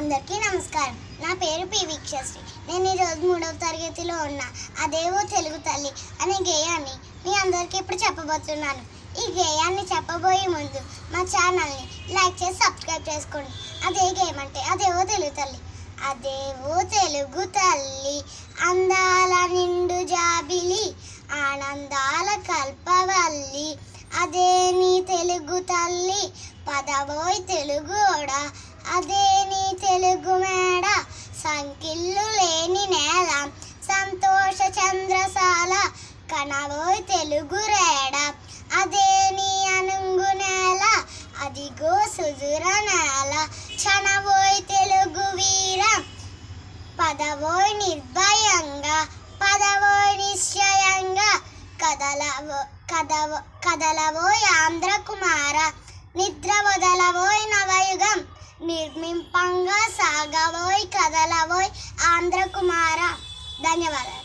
అందరికీ నమస్కారం. నా పేరు పి వీక్షశ్రీ. నేను ఈరోజు మూడవ తరగతిలో ఉన్న. అదేవో తెలుగు తల్లి అనే గేయాన్ని మీ అందరికీ ఇప్పుడు చెప్పబోతున్నాను. ఈ గేయాన్ని చెప్పబోయే ముందు మా ఛానల్ని లైక్ చేసి సబ్స్క్రైబ్ చేసుకోండి. అదే గేమంటే అంటే అదేవో తెలుగు తల్లి. అదేవో తెలుగు తల్లి. అందాల నిండు జాబిలి ఆనందాల కల్పవల్లి. అదే నీ తెలుగు తల్లి పదవోయ్ తెలుగోడా అదే చంద్రశాల కనవోయ్ తెలుగు రేడ. అదే నీ అనుంగు నేల అదిగో సుదుర నేల. చనవోయ్ తెలుగు వీర పదవోయ్ నిర్భయంగా పదవోయ్ నిశ్చయంగా. కదలవో కదవ కదలవోయ్ ఆంధ్ర కుమార నిద్ర వదలవోయ్ నవయుగం. నిర్మింపంగా సాగవోయ్ కదలవోయ్ ఆంధ్ర కుమార ధన్యవాదాలు.